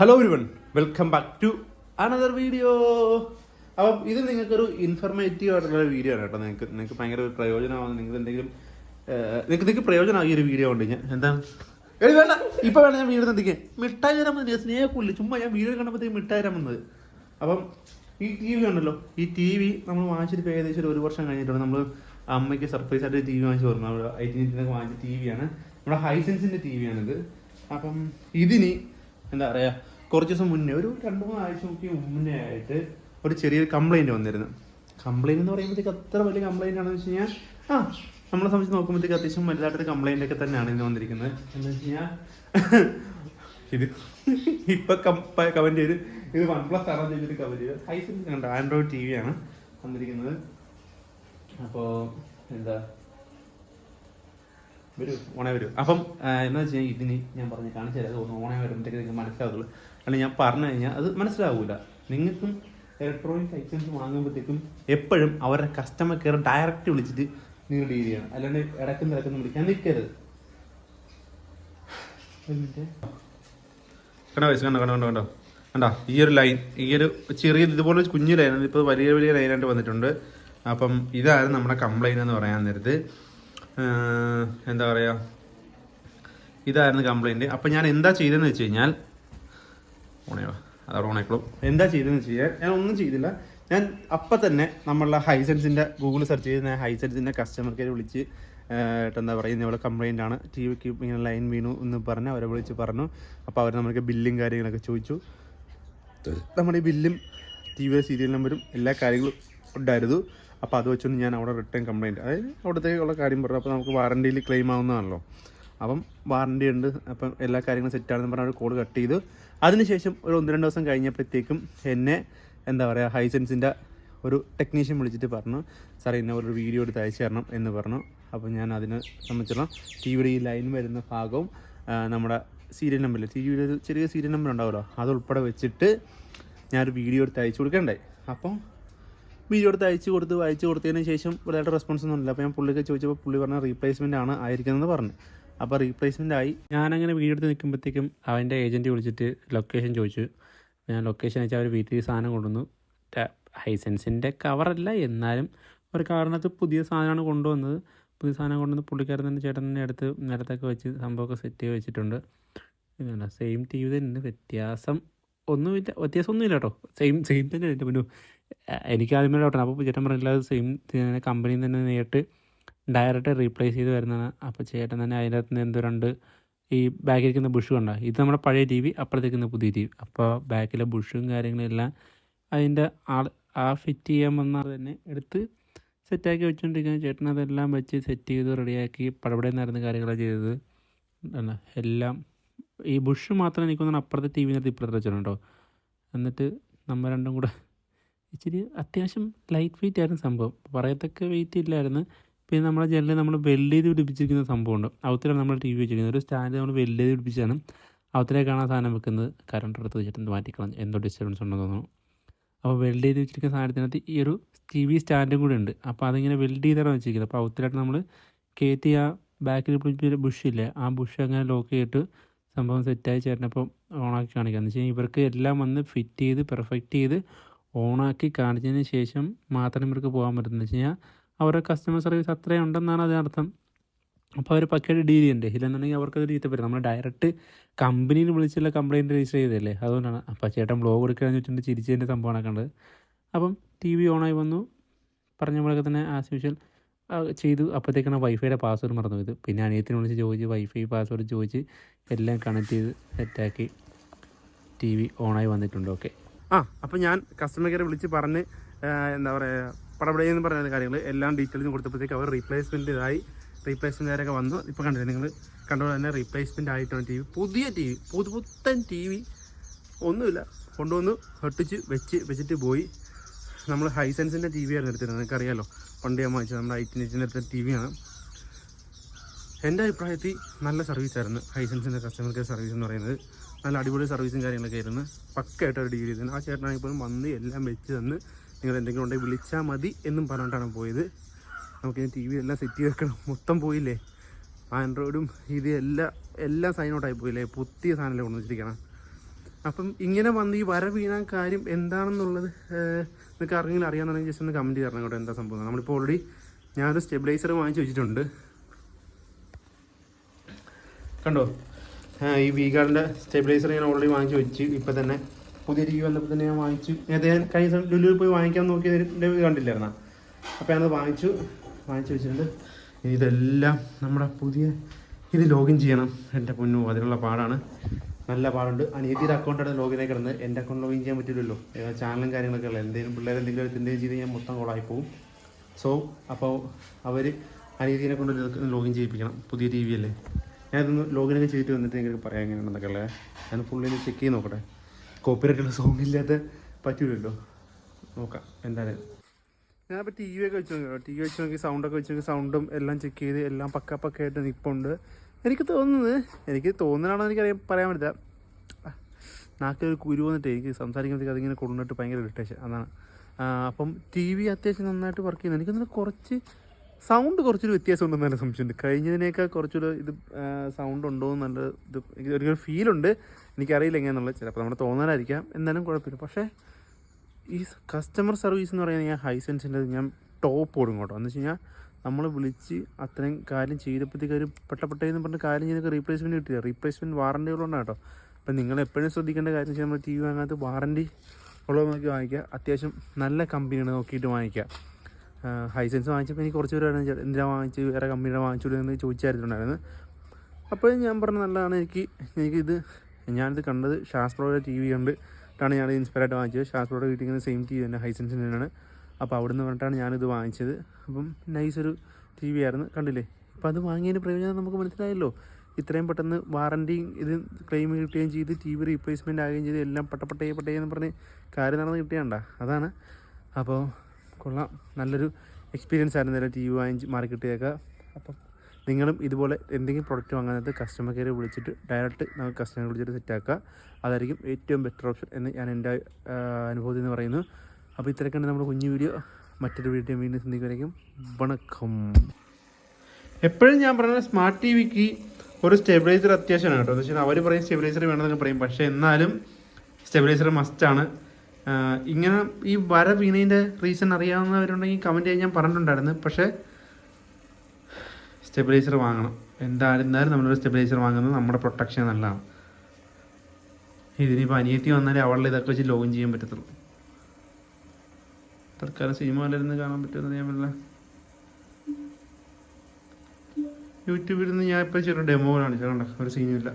Hello everyone welcome back to another video അപ്പം ഇത് നിങ്ങൾക്കൊരു ഇൻഫർമേറ്റീവ് ആയിട്ടുള്ള വീഡിയോ ആണ് കേട്ടോ. നിങ്ങൾക്ക് നിങ്ങൾക്ക് ഭയങ്കര ഒരു പ്രയോജനമാകുന്ന നിങ്ങൾക്ക് എന്തെങ്കിലും നിങ്ങൾക്ക് നിങ്ങൾക്ക് പ്രയോജനമായി ഒരു വീഡിയോ കൊണ്ട് ഞാൻ. എന്താണ്? എടി വേണ്ട. ഇപ്പം വേണം ഞാൻ വീഡിയോ എന്തെങ്കിലും മിഠായി തരാൻ വന്നത് സ്നേഹക്കൂല്ല ചുമ്മാ ഞാൻ വീഡിയോ കണ്ടപ്പോഴത്തേക്ക് മിഠായി തരാൻ വന്നത്. അപ്പം ഈ ടി വി ഉണ്ടല്ലോ. ഈ ടി വി നമ്മൾ വാങ്ങിച്ചിട്ട് ഏകദേശം ഒരു വർഷം കഴിഞ്ഞിട്ടുണ്ട് നമ്മൾ അമ്മയ്ക്ക് സർപ്രൈസ് ആയിട്ട് ടി വി വാങ്ങിച്ചു പറഞ്ഞു ഐ ടി വാങ്ങിച്ച ടി വി ആണ്. നമ്മുടെ ഹൈസെൻസിന്റെ ടി വി ആണിത്. അപ്പം ഇതിന് എന്താ പറയാ കുറച്ച് ദിവസം മുന്നേ ഒരു രണ്ട് മൂന്ന് ആഴ്ച നോക്കി മുന്നേ ആയിട്ട് ഒരു ചെറിയൊരു കംപ്ലൈന്റ് വന്നിരുന്നു. കംപ്ലൈന്റ് എന്ന് പറയുമ്പോഴത്തേക്ക് അത്ര വലിയ കംപ്ലൈന്റ് ആണെന്ന് വെച്ച് കഴിഞ്ഞാൽ ആ നമ്മളെ സംബന്ധിച്ച് നോക്കുമ്പോഴത്തേക്ക് അത്യാവശ്യം വലുതായിട്ടൊരു കംപ്ലൈന്റ് ഒക്കെ തന്നെയാണ് ഇന്ന് വന്നിരിക്കുന്നത്. എന്ന് വെച്ച് കഴിഞ്ഞാൽ ഇത് ഇപ്പൊ കമന്റ് ചെയ്ത് ഇത് വൺ പ്ലസ് ആണോ ചെയ്തിട്ട് കമന്റ് ചെയ്ത് കണ്ട ആൻഡ്രോയിഡ് ടി വി ആണ് വന്നിരിക്കുന്നത്. അപ്പോ എന്താ ഓണേ വരൂ. അപ്പം എന്താ വെച്ച് കഴിഞ്ഞാൽ ഇതിന് ഞാൻ പറഞ്ഞ് കാണിച്ചു തരാം. ഒന്ന് ഓണേ വരുമ്പോഴത്തേക്ക് നിങ്ങൾക്ക് മനസ്സിലാവുള്ളൂ. അല്ലെങ്കിൽ ഞാൻ പറഞ്ഞു കഴിഞ്ഞാൽ അത് മനസ്സിലാവില്ല നിങ്ങൾക്കും ഇലക്ട്രോണിക്സ് ഐറ്റംസ് വാങ്ങുമ്പോഴത്തേക്കും എപ്പോഴും അവരുടെ കസ്റ്റമർ കെയർ ഡയറക്റ്റ് വിളിച്ചിട്ട് നിങ്ങൾ ഡീൽ ചെയ്യണം. അല്ലാണ്ട് ഇടക്കും തിരക്കുന്നു വിളിക്കാൻ നിൽക്കരുത്. കണ്ടോ വയസ്സ് കണ്ടോ കണ്ടോ കണ്ടോ കണ്ടോ? കണ്ടോ ഈ ഒരു ലൈൻ ഈ ഒരു ചെറിയ ഇതുപോലെ കുഞ്ഞു ലൈനാണ് ഇപ്പോൾ വലിയ വലിയ ലൈനായിട്ട് വന്നിട്ടുണ്ട്. അപ്പം ഇതായിരുന്നു നമ്മുടെ കംപ്ലൈന്റ് എന്ന് പറയാൻ നേരത്ത്. എന്താ പറയുക ഇതായിരുന്നു കംപ്ലൈന്റ് അപ്പം ഞാൻ എന്താ ചെയ്തതെന്ന് വെച്ച് കഴിഞ്ഞാൽ ഓണയോ അതവിടെ ഓണായിക്കോളും എന്താ ചെയ്തതെന്ന് വെച്ച് കഴിഞ്ഞാൽ ഞാൻ ഒന്നും ചെയ്തില്ല. ഞാൻ അപ്പം തന്നെ നമ്മളുടെ ഹൈസെൻസിന്റെ ഗൂഗിൾ സെർച്ച് ചെയ്ത് ഞാൻ ഹൈസെൻസിന്റെ കസ്റ്റമർ കെയർ വിളിച്ച് എന്താ പറയുക ഇവിടെ കംപ്ലൈന്റ് ആണ്. ടി വിക്ക് ഇങ്ങനെ ലൈൻ വീണു എന്ന് പറഞ്ഞ് അവരെ വിളിച്ച് പറഞ്ഞു. അപ്പോൾ അവർ നമുക്ക് ബില്ലും കാര്യങ്ങളൊക്കെ ചോദിച്ചു. നമ്മുടെ ഈ ബില്ലും ടി വി സീരിയൽ നമ്പരും എല്ലാ കാര്യങ്ങളും ഉണ്ടായിരുന്നു. അപ്പോൾ അത് വെച്ചുകൊണ്ട് ഞാൻ അവിടെ റിട്ടേൺ കംപ്ലയിന്റ് അതായത് അവിടത്തേക്കുള്ള കാര്യം പറഞ്ഞു. അപ്പോൾ നമുക്ക് വാറണ്ടിയിൽ ക്ലെയിം ആവുന്നതാണല്ലോ. അപ്പം വാറണ്ടി ഉണ്ട്. അപ്പം എല്ലാ കാര്യങ്ങളും സെറ്റാണെന്ന് പറഞ്ഞാൽ കോൾ കട്ട് ചെയ്തു അതിനുശേഷം ഒരു ഒന്ന് രണ്ട് ദിവസം കഴിഞ്ഞപ്പോഴത്തേക്കും എന്നെ എന്താ പറയുക ഹൈസെൻസിന്റെ ഒരു ടെക്നീഷ്യൻ വിളിച്ചിട്ട് പറഞ്ഞു സാർ എന്നെ ഒരു വീഡിയോ എടുത്ത് അയച്ചു തരണം എന്ന് പറഞ്ഞു. അപ്പോൾ ഞാൻ അതിനെ സംബന്ധിച്ചിടത്തോളം ടി വിയുടെ ഈ ലൈൻ വരുന്ന ഭാഗവും നമ്മുടെ സീരിയൽ നമ്പറിൽ ടി വിയുടെ ചെറിയ സീരിയൽ നമ്പർ ഉണ്ടാവുമല്ലോ? അതുൾപ്പെടെ വെച്ചിട്ട് ഞാനൊരു വീഡിയോ എടുത്ത് അയച്ചു കൊടുക്കണ്ടായി. അപ്പം വീഡിയോ എടുത്ത് അയച്ചു കൊടുത്ത് അയച്ചു കൊടുത്തതിന് ശേഷം ഒരാളുടെ റെസ്പോൺസ് ഒന്നും ഇല്ല അപ്പോൾ ഞാൻ പുള്ളിക്ക് ചോദിച്ചപ്പോൾ പുള്ളി പറഞ്ഞ റീപ്ലേസ്മെന്റ് ആണ് ആയിരിക്കുന്നത് പറഞ്ഞു. അപ്പോൾ റീപ്ലേസ്മെന്റ് ആയി. ഞാനങ്ങനെ വീഡിയോ എടുത്ത് നിൽക്കുമ്പോഴത്തേക്കും അവന്റെ ഏജന്റ് വിളിച്ചിട്ട് ലൊക്കേഷൻ ചോദിച്ചു. ഞാൻ ലൊക്കേഷൻ അയച്ചാൽ അവർ വീട്ടിൽ സാധനം കൊണ്ടുവന്നു. ഹൈസെൻസിന്റെ കവറല്ല എന്നാലും ഒരു കാരണത്ത് പുതിയ സാധനമാണ് കൊണ്ടുവന്നത്. പുതിയ സാധനം കൊണ്ടുവന്ന് പുള്ളിക്കാരൻ തന്നെ ചേട്ടൻ തന്നെ എടുത്ത് നിരത്തൊക്കെ വെച്ച് സംഭവമൊക്കെ സെറ്റ് ചെയ്ത് വെച്ചിട്ടുണ്ട്. ഇതാണ് സെയിം ടി വി തന്നെ. വ്യത്യാസം ഒന്നുമില്ല. വ്യത്യാസമൊന്നുമില്ല കേട്ടോ. സെയിം സെയിം തന്നെ എന്റെ എനിക്ക് ആദ്യമേ ഡൗട്ടാണ് അപ്പോൾ ചേട്ടൻ പറഞ്ഞില്ല അത് സെയിം കമ്പനിയിൽ തന്നെ നേരിട്ട് ഡയറക്റ്റ് റീപ്ലേസ് ചെയ്ത് വരുന്നതാണ്. അപ്പോൾ ചേട്ടൻ തന്നെ അതിന്റെ അകത്ത് നിന്ന് എന്തോ രണ്ട് ഈ ബാക്കിലിരിക്കുന്ന ബുഷ് കണ്ടോ? ഇത് നമ്മുടെ പഴയ ടി വി അപ്പുറത്തേക്കുന്ന പുതിയ ടി വി അപ്പോൾ ബാക്കിലെ ബുഷും കാര്യങ്ങളെല്ലാം അതിന്റെ ആൾ ആ ഫിറ്റ് ചെയ്യാൻ വന്നാൽ തന്നെ എടുത്ത് സെറ്റാക്കി വെച്ചുകൊണ്ടിരിക്കുന്ന ചേട്ടൻ അതെല്ലാം വെച്ച് സെറ്റ് ചെയ്ത് റെഡിയാക്കി പടപടെ നടന്ന കാര്യങ്ങളാണ് ചെയ്തത്. എല്ലാം ഈ ബുഷ് മാത്രം എനിക്ക് അപ്പുറത്തെ ടി വിനകത്ത് ഇപ്പുറത്ത് വെച്ചിട്ടുണ്ടോ? എന്നിട്ട് നമ്മൾ രണ്ടും കൂടെ ഇച്ചിരി അത്യാവശ്യം ലൈറ്റ് വെയിറ്റ് ആയിരുന്നു സംഭവം. പറയത്തക്ക വെയിറ്റ് ഇല്ലായിരുന്നു. പിന്നെ നമ്മളെ ജനലിൽ നമ്മൾ ചെയ്ത് പിടിപ്പിച്ചിരിക്കുന്ന സംഭവമുണ്ട്. അവത്തിലാണ് നമ്മൾ ടി വി വെച്ചിരിക്കുന്നത്. ഒരു സ്റ്റാൻഡ് നമ്മൾ ചെയ്ത് പിടിപ്പിച്ചാണ് അവത്തിലേക്കാണ് ആ സാധനം വെക്കുന്നത്. കറണ്ട് എടുത്ത് വെച്ചിട്ട് മാറ്റിക്കളഞ്ഞ്. എന്തോ ഡിസ്റ്റർബൻസ് ഉണ്ടെന്ന് തോന്നുന്നു. അപ്പോൾ വെൽഡ് ചെയ്ത് വെച്ചിരിക്കുന്ന സാധനത്തിനകത്ത് ഈ ഒരു ടി വി സ്റ്റാൻഡും കൂടെ ഉണ്ട്. അപ്പോൾ അതിങ്ങനെ വെൽഡ് ചെയ്താണ് വെച്ചിരിക്കുന്നത്. അപ്പോൾ അവത്തിലായിട്ട് നമ്മൾ കയറ്റി ആ ബാക്കിൽ പിടിപ്പിച്ച ബുഷില്ലേ ആ ബുഷ് അങ്ങനെ ലോക്ക് ചെയ്തിട്ട് സംഭവം സെറ്റായി ചേട്ടനപ്പം ഓണാക്കി കാണിക്കുക എന്ന് വെച്ച് കഴിഞ്ഞാൽ ഇവർക്ക് എല്ലാം വന്ന് ഫിറ്റ് ചെയ്ത് പെർഫെക്റ്റ് ചെയ്ത് ഓണാക്കി കാണിച്ചതിന് ശേഷം മാത്രമേ ഇവർക്ക് പോകാൻ പറ്റുന്നത്. വെച്ച് കഴിഞ്ഞാൽ അവരുടെ കസ്റ്റമർ സർവീസ് അത്രയും ഉണ്ടെന്നാണ് അതിനർത്ഥം. അപ്പോൾ അവർ പക്കയായിട്ട് ഡീൽ ചെയ്യണ്ടേ? ഇല്ലെന്നുണ്ടെങ്കിൽ അവർക്കത് രീതി പറ്റും നമ്മൾ ഡയറക്റ്റ് കമ്പനിയിൽ വിളിച്ചുള്ള കംപ്ലയിന്റ് രജിസ്റ്റർ ചെയ്തല്ലേ അതുകൊണ്ടാണ്. അപ്പോൾ ചേട്ടൻ ബ്ലോഗ് എടുക്കുകയെന്ന് വെച്ചിട്ടുണ്ട്. ചിരിച്ചതിന്റെ സംഭവമാണ് കണ്ടത്. അപ്പം ടി വി ഓണായി വന്നു. പറഞ്ഞ പോലെയൊക്കെ തന്നെ ആസ് യൂഷൽ ചെയ്തു. അപ്പോഴത്തേക്കാണ് വൈഫൈയുടെ പാസ്വേഡ് മറന്നു പോയത് പിന്നെ അനിയത്തിനെ വിളിച്ച് ചോദിച്ച് വൈഫൈ പാസ്വേഡ് ചോദിച്ച് എല്ലാം കണക്ട് ചെയ്ത് സെറ്റാക്കി ടി വി ഓണായി വന്നിട്ടുണ്ട്. ഓക്കെ ആ അപ്പോൾ ഞാൻ കസ്റ്റമർ കെയർ വിളിച്ച് പറഞ്ഞ് എന്താ പറയുക പടപടയെന്ന് പറഞ്ഞ കാര്യങ്ങൾ എല്ലാം ഡീറ്റെയിൽസും കൊടുത്തപ്പോഴത്തേക്ക് അവർ റീപ്ലേസ്മെന്റ് ഇതായി. റീപ്ലേസ്മെന്റ് കാര്യമൊക്കെ വന്നു. ഇപ്പോൾ കണ്ടില്ലേ നിങ്ങൾ? കണ്ടപോലെ തന്നെ റീപ്ലേസ്മെന്റ് ആയിട്ടാണ് ടി വി പുതിയ ടി വി പുതു പുത്തൻ ടി വി ഒന്നുമില്ല. കൊണ്ടുവന്ന് ഒട്ടിച്ച് വെച്ച് വെച്ചിട്ട് പോയി. നമ്മൾ ഹൈസെൻസിന്റെ ടി വി ആയിരുന്നു എടുത്തിരുന്നത്. നിങ്ങൾക്കറിയാലോ. പണ്ട് ഞാൻ വാങ്ങിച്ചത് നമ്മുടെ ഐറ്റിനെറ്റിന്റെ അടുത്ത ടി വിയാണ് എന്റെ അഭിപ്രായത്തിൽ നല്ല സർവീസായിരുന്നു ഹൈസെൻസിന്റെ കസ്റ്റമർ കെയർ സർവീസ് എന്ന് പറയുന്നത്. നല്ല അടിപൊളി സർവീസും കാര്യങ്ങളൊക്കെ ആയിരുന്നു. പക്കായിട്ട് ഒരു ഡീൽ ചെയ്തിരുന്നു ആ ചേട്ടനാണെങ്കിൽ പോലും വന്ന് എല്ലാം വെച്ച് തന്ന് നിങ്ങൾ എന്തെങ്കിലും ഉണ്ടെങ്കിൽ വിളിച്ചാൽ മതി എന്നും പറഞ്ഞിട്ടാണ് പോയത്. നമുക്ക് ടി വി എല്ലാം സെറ്റ് ചെയ്ത് വെക്കണം. മൊത്തം പോയില്ലേ? ആൻഡ്രോയിഡും ഇത് എല്ലാം എല്ലാം സൈൻ ഔട്ടായി പോയില്ലേ പുതിയ സാധനമല്ലേ കൊണ്ടുവച്ചിരിക്കണം അപ്പം ഇങ്ങനെ വന്ന് ഈ വര വീണാൻ കാര്യം എന്താണെന്നുള്ളത് നിങ്ങൾക്ക് ആർക്കെങ്കിലും അറിയാമെന്നുണ്ടെങ്കിൽ ജസ്റ്റ് ഒന്ന് കമന്റ് ചെയ്യണം കേട്ടോ. എന്താ സംഭവം നമ്മളിപ്പോൾ ഓൾറെഡി ഞാനൊരു സ്റ്റെബിലൈസർ വാങ്ങിച്ച് വെച്ചിട്ടുണ്ട്. കണ്ടോ? ഈ വീഗാർഡിന്റെ സ്റ്റെബിലൈസർ ഞാൻ ഓൾറെഡി വാങ്ങിച്ച് വെച്ച് ഇപ്പം തന്നെ പുതിയ രീതി വന്നപ്പോൾ തന്നെ ഞാൻ വാങ്ങിച്ചു. നേരത്തെ ഞാൻ കഴിഞ്ഞ ദിവസം ലുലുവിൽ പോയി വാങ്ങിക്കാൻ നോക്കിയതിന്റെ കണ്ടില്ലായിരുന്ന? അപ്പോൾ ഞാനത് വാങ്ങിച്ചു വാങ്ങിച്ചു വെച്ചിട്ടുണ്ട്. ഇനി ഇതെല്ലാം നമ്മുടെ പുതിയ ഇത് ലോഗിൻ ചെയ്യണം. എന്റെ പൊന്നു അതിനുള്ള പാടാണ്. നല്ല പാടുണ്ട്. അനിയത്തിയുടെ അക്കൗണ്ടാണ് ലോഗിനെ കിടന്ന് എന്റെ അക്കൗണ്ട് ലോഗിൻ ചെയ്യാൻ പറ്റില്ലല്ലോ. ചാനലും കാര്യങ്ങളൊക്കെ ഉള്ളത് എന്തെങ്കിലും പിള്ളേർ എന്തെങ്കിലും എന്തെങ്കിലും ചെയ്ത് ഞാൻ മൊത്തം കോളായി പോകും സോ അപ്പോൾ അവർ അനിയത്തിനെ കൊണ്ട് ലോഗിൻ ചെയ്യിപ്പിക്കണം. പുതിയ ടി വി അല്ലേ? ഞാനിതൊന്ന് ലോഗിനൊക്കെ ചെയ്തിട്ട് വന്നിട്ട് എനിക്ക് പറയാം എങ്ങനെയാണെന്നൊക്കെ അല്ലേ? ഞാൻ ഫുള്ളിന് ചെക്ക് ചെയ്ത് നോക്കട്ടെ. കോപ്പിറൈറ്റുള്ള സോങ് ഇല്ലാതെ പറ്റൂലല്ലോ. നോക്കാം എന്തായാലും ഞാനിപ്പോൾ ടി വി ഒക്കെ വെച്ച് നോക്കി ടി വി വെച്ച് നോക്കി സൗണ്ടൊക്കെ വെച്ച് നോക്കി സൗണ്ടും എല്ലാം ചെക്ക് ചെയ്ത് എല്ലാം പക്ക പക്കയായിട്ട് നിൽപ്പുണ്ട് എനിക്ക് തോന്നുന്നത് എനിക്ക് തോന്നുന്നതാണോ എനിക്ക് അറിയാൻ പറയാൻ പറ്റില്ല. നാക്കിൽ ഒരു കുരു വന്നിട്ട് എനിക്ക് സംസാരിക്കുമ്പോഴത്തേക്ക് അതിങ്ങനെ കൊണ്ടിട്ട് ഭയങ്കര ഇറിറ്റേഷൻ അതാണ്. അപ്പം ടി വി അത്യാവശ്യം നന്നായിട്ട് വർക്ക് ചെയ്യുന്നു എനിക്കൊന്നും കുറച്ച് സൗണ്ട് കുറച്ചൊരു വ്യത്യാസം ഉണ്ടെന്ന് നല്ല സംശയമുണ്ട്. കഴിഞ്ഞതിനേക്കാൾ കുറച്ചൊരു ഇത് സൗണ്ട് ഉണ്ടോ എന്ന് നല്ല ഇത് എനിക്ക് ഒരു ഫീലുണ്ട്. എനിക്കറിയില്ല എങ്ങനെയാണെന്നുള്ളത് ചിലപ്പോൾ നമ്മുടെ തോന്നാനായിരിക്കാം. എന്നാലും കുഴപ്പമില്ല. പക്ഷേ ഈ കസ്റ്റമർ സർവീസ് എന്ന് പറയുന്നത് ഞാൻ ഹൈസെൻസിന്റെ ഞാൻ ടോപ്പ് ഓടും കേട്ടോ. എന്ന് വെച്ച് കഴിഞ്ഞാൽ നമ്മൾ വിളിച്ച് അത്രയും കാര്യം ചെയ്തപ്പോഴത്തേക്ക് ഒരു പെട്ടപ്പെട്ടെന്ന് പറഞ്ഞ കാര്യം ചെയ്തൊക്കെ റീപ്ലേസ്മെന്റ് കിട്ടില്ല റീപ്ലേസ്മെന്റ് വാറണ്ടികളുണ്ടാണ് കേട്ടോ. അപ്പം നിങ്ങൾ എപ്പോഴും ശ്രദ്ധിക്കേണ്ട കാര്യം വെച്ചാൽ നമ്മൾ ടി വി വാങ്ങാത്ത വാറണ്ടി ഉള്ളത് നോക്കി വാങ്ങിക്കുക. അത്യാവശ്യം നല്ല കമ്പനിയാണ് നോക്കിയിട്ട് വാങ്ങിക്കുക. ഹൈസെൻസ് വാങ്ങിച്ചപ്പോൾ എനിക്ക് കുറച്ച് പേരാണ് എന്തിനാ വാങ്ങിച്ച്? വേറെ കമ്പനിയുടെ വാങ്ങിച്ചു എന്ന് ചോദിച്ചായിരുന്നുണ്ടായിരുന്നു. അപ്പോൾ ഞാൻ പറഞ്ഞ നല്ലതാണ് എനിക്ക് എനിക്കിത് ഞാനിത് കണ്ടത് ഷാസ്പ്രോയുടെ ടി വി കണ്ട് ാണ് ഞാൻ ഇൻസ്പയർ ആയിട്ട് വാങ്ങിച്ചത്. ഷാസ്പ്രോയുടെ നിന്ന് സെയിം ടി വി തന്നെ ഹൈസെൻസിന്റെ തന്നെയാണ്. അപ്പോൾ അവിടെ നിന്ന് പറഞ്ഞിട്ടാണ് ഞാനിത് വാങ്ങിച്ചത്. അപ്പം നൈസ് ഒരു ടി വി ആയിരുന്നു കണ്ടില്ലേ? അപ്പോൾ അത് വാങ്ങിയതിന്റെ പ്രയോജനം നമുക്ക് മനസ്സിലായല്ലോ. ഇത്രയും പെട്ടെന്ന് വാറന്റിയും ഇത് ക്ലെയിം കിട്ടുകയും ചെയ്ത് ടി വി റീപ്ലേസ്മെന്റ് ആകുകയും ചെയ്ത് എല്ലാം പട്ടപ്പട്ടേ പട്ടേ എന്ന് പറഞ്ഞ് കാര്യം നടന്ന് കിട്ടിയാണ്ട? അതാണ്. അപ്പോൾ കൊള്ളാം. നല്ലൊരു എക്സ്പീരിയൻസ് ആയിരുന്നു ടി വി വാങ്ങിച്ച് മാറി അപ്പം നിങ്ങളും ഇതുപോലെ എന്തെങ്കിലും പ്രൊഡക്റ്റ് വാങ്ങാനത്ത് കസ്റ്റമർ കെയർ വിളിച്ചിട്ട് ഡയറക്റ്റ് നമുക്ക് കസ്റ്റമർ വിളിച്ചിട്ട് സെറ്റാക്കുക അതായിരിക്കും ഏറ്റവും ബെറ്റർ ഓപ്ഷൻ എന്ന് ഞാൻ എന്റെ അനുഭവത്തിൽ നിന്ന് പറയുന്നു. അപ്പോൾ ഇത്രയൊക്കെയാണ് നമ്മുടെ കുഞ്ഞു വീഡിയോ മറ്റൊരു വീഡിയോ വീണ്ടും ചിന്തിക്കുമായിരിക്കും വണക്കം. എപ്പോഴും ഞാൻ പറയുന്നത് സ്മാർട്ട് ടി വിക്ക് ഒരു സ്റ്റെബിലൈസർ അത്യാവശ്യമാണ് കേട്ടോ. എന്ന് വെച്ചാൽ അവർ പറയും സ്റ്റെബിലൈസർ വേണമെന്നൊക്കെ പറയും. പക്ഷേ എന്നാലും സ്റ്റെബിലൈസർ മസ്റ്റാണ് ഇങ്ങനെ ഈ വര വീണതിന്റെ റീസൺ അറിയാവുന്നവരുണ്ടെങ്കിൽ കമന്റ് ചെയ്യാൻ ഞാൻ പറഞ്ഞിട്ടുണ്ടായിരുന്നു. പക്ഷേ സ്റ്റെബിലൈസർ വാങ്ങണം. എന്തായിരുന്നാലും നമ്മളൊരു സ്റ്റെബിലൈസർ വാങ്ങുന്നത് നമ്മുടെ പ്രൊട്ടക്ഷൻ നല്ലതാണ്. ഇതിനിപ്പോൾ അനിയത്തി വന്നാലേ അവളുടെ ഇതൊക്കെ വെച്ച് ലോഗിൻ ചെയ്യാൻ പറ്റത്തുള്ളൂ. തൽക്കാലം സിനിമ വല്ലിരുന്ന് കാണാൻ പറ്റുമെന്ന് ഞാൻ പറ്റില്ല. യൂട്യൂബിൽ നിന്ന് ഞാൻ ഇപ്പോൾ ചെറിയ ഡെമോ കാണിച്ചു ഒരു സീനുമില്ല